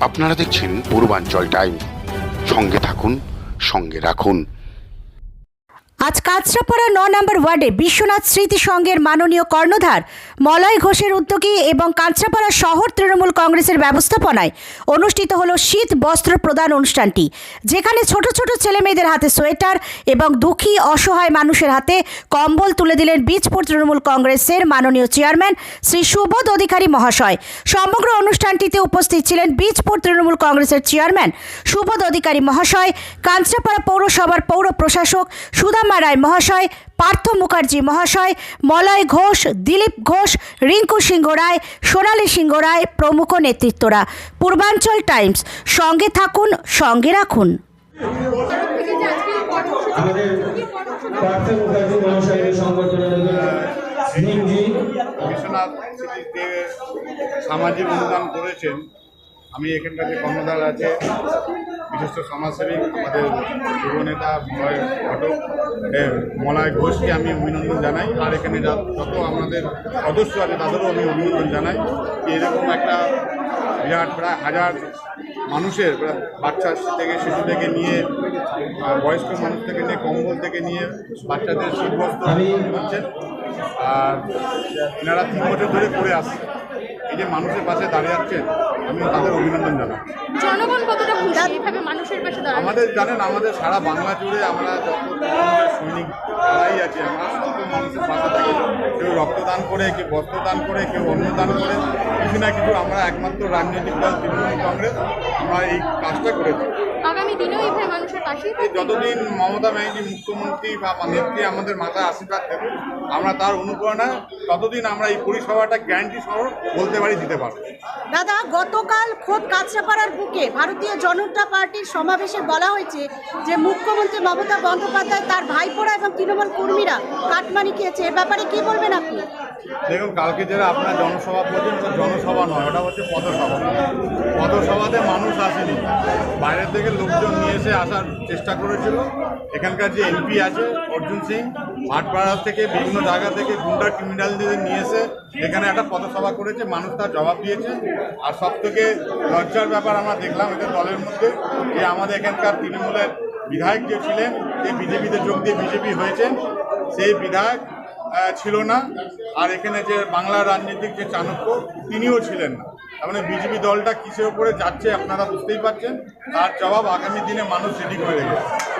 আপনারা দেখছেন পূর্বাঞ্চল টাইম। সঙ্গে থাকুন সঙ্গে রাখুন। আজ কাঁচরাপাড়া ন নম্বর ওয়ার্ডে বিশ্বনাথ স্মৃতি সংঘের মাননীয় কর্ণধার মলয় ঘোষের উদ্যোগে এবং কাঁচরাপাড়া শহর তৃণমূল কংগ্রেসের ব্যবস্থাপনায় অনুষ্ঠিত হলো শীত বস্ত্র প্রদান অনুষ্ঠানটি, যেখানে ছোট ছোট ছেলে মেয়েদের হাতে সোয়েটার এবং দুঃখী অসহায় মানুষের হাতে কম্বল তুলে দিলেন বীজপুর তৃণমূল কংগ্রেসের মাননীয় চেয়ারম্যান শ্রী সুবোধ অধিকারী মহাশয়। সমগ্র অনুষ্ঠানটিতে উপস্থিত ছিলেন বীজপুর তৃণমূল কংগ্রেসের চেয়ারম্যান সুবোধ অধিকারী মহাশয়, কাঁচরাপাড়া পৌরসভার পৌর প্রশাসক সুদামা রায় মহাশয় পার্থ মুখার্জি মহাশয় মলয় ঘোষ দিলীপ ঘোষ রিঙ্কু সিংহ রায় সোনালী সিংহ রায় প্রমুখ নেতৃত্বরা। পূর্বাঞ্চল টাইমস সঙ্গে থাকুন সঙ্গে রাখুন। সামাজিক অনুদান করেছেন। আমি এখানকার যে কর্মধার আছে বিশিষ্ট সমাজসেবী আমাদের যুবনেতা মলয় ঘটক মলয় ঘোষকে আমি অভিনন্দন জানাই। আর এখানে যত আমাদের সদস্য আছে, তাদেরও আমি অভিনন্দন জানাই এরকম একটা বিরাট, প্রায় হাজার মানুষের বাচ্চা থেকে, শিশু থেকে নিয়ে বয়স্ক মানুষ থেকে নিয়ে, কম্বল থেকে নিয়ে বাচ্চাদের শীতবস্ত্র করছেন আর এনারা তিন বছর ধরে করে আসছে এই যে মানুষের পাশে দাঁড়িয়ে যাচ্ছেন আমি তাদের অভিনন্দন জানাই। জনগণ কতটা খুশি? এইভাবে মানুষের পাশে দাঁড়ানো। আমাদের জানেন আমাদের সারা বাংলা জুড়ে আমরা যত সৈনিক যারাই আছি আমরা সব মানুষের পাশে থাকি কেউ রক্তদান করে কেউ বস্ত্রদান করে কেউ অন্নদান করে কিছু না কিছু আমরা একমাত্র রাজনৈতিক দল তৃণমূল কংগ্রেস আমরা এই কাজটা করেছি আগামী দিনেও এইভাবে মানুষের থাকবে। যতদিন মমতা ব্যানার্জি মুখ্যমন্ত্রী বা নেত্রী আমাদের মাথায় আশীর্বাদ দেবে আমরা তার অনুপ্রেরণা ততদিন আমরা এই পরিষেবাটা গ্যারান্টি সহ বলতে পারি দিতে পারব। দাদা গতকাল খোদ কাঁচরাপাড়ার বুকে ভারতীয় জনতা পার্টির সমাবেশে বলা হয়েছে যে মুখ্যমন্ত্রী মমতা বন্দ্যোপাধ্যায় তার ভাইপোরা এবং তৃণমূল কর্মীরা কাটমানি খেয়েছে। এ ব্যাপারে কি বলবেন আপনি? দেখুন কালকে যারা আপনার জনসভা বলছেন ওটা জনসভা নয়, ওটা হচ্ছে পথসভা। পথসভাতে মানুষ আসেনি। বাইরের থেকে লোকজন নিয়ে এসে আসার চেষ্টা করেছিল। এখানকার যে এমপি আছে, অর্জুন সিং ভাটপাড়া থেকে বিভিন্ন জায়গা থেকে গুন্ডা ক্রিমিনালদের নিয়ে এসে এখানে একটা পথসভা করেছে। মানুষ তার জবাব দিয়েছে। আর সব থেকে লজ্জার ব্যাপার আমরা দেখলাম এদের দলের মধ্যে, যে আমাদের এখানকার তৃণমূলের বিধায়ক যে ছিলেন, যে বিজেপিতে যোগ দিয়ে বিজেপি হয়েছেন, সেই বিধায়ক ছিল না। আর এখানে যে বাংলা রাজনীতির যে চাণক্য, তিনিও ছিলেন না। মানে বিজেপি দলটা কিসের ওপরে যাচ্ছে আপনারা বুঝতেই পারছেন। তার জবাব আগামী দিনে মানুষ রেডি করে রেখেছে